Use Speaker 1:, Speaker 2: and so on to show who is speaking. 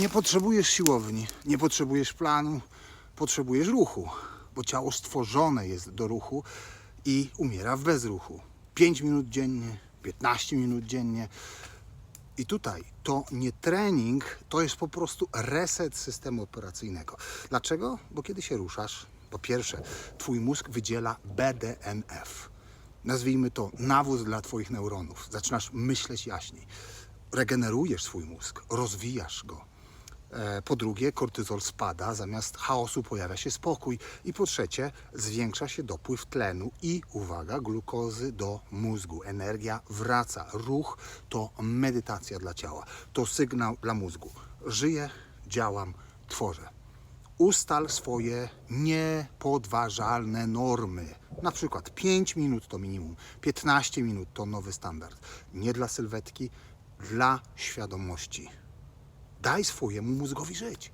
Speaker 1: Nie potrzebujesz siłowni, nie potrzebujesz planu, potrzebujesz ruchu, bo ciało stworzone jest do ruchu i umiera w bezruchu. 5 minut dziennie, 15 minut dziennie. I tutaj to nie trening, to jest po prostu reset systemu operacyjnego. Dlaczego? Bo kiedy się ruszasz, po pierwsze, twój mózg wydziela BDNF. Nazwijmy to nawóz dla twoich neuronów. Zaczynasz myśleć jaśniej. Regenerujesz swój mózg, rozwijasz go. E, Po drugie, kortyzol spada, zamiast chaosu pojawia się spokój. I po trzecie, zwiększa się dopływ tlenu i, uwaga, glukozy do mózgu. Energia wraca. Ruch to medytacja dla ciała. To sygnał dla mózgu. Żyję, działam, tworzę. Ustal swoje niepodważalne normy. Na przykład 5 minut to minimum, 15 minut to nowy standard. Nie dla sylwetki, dla świadomości. Daj swojemu mózgowi żyć.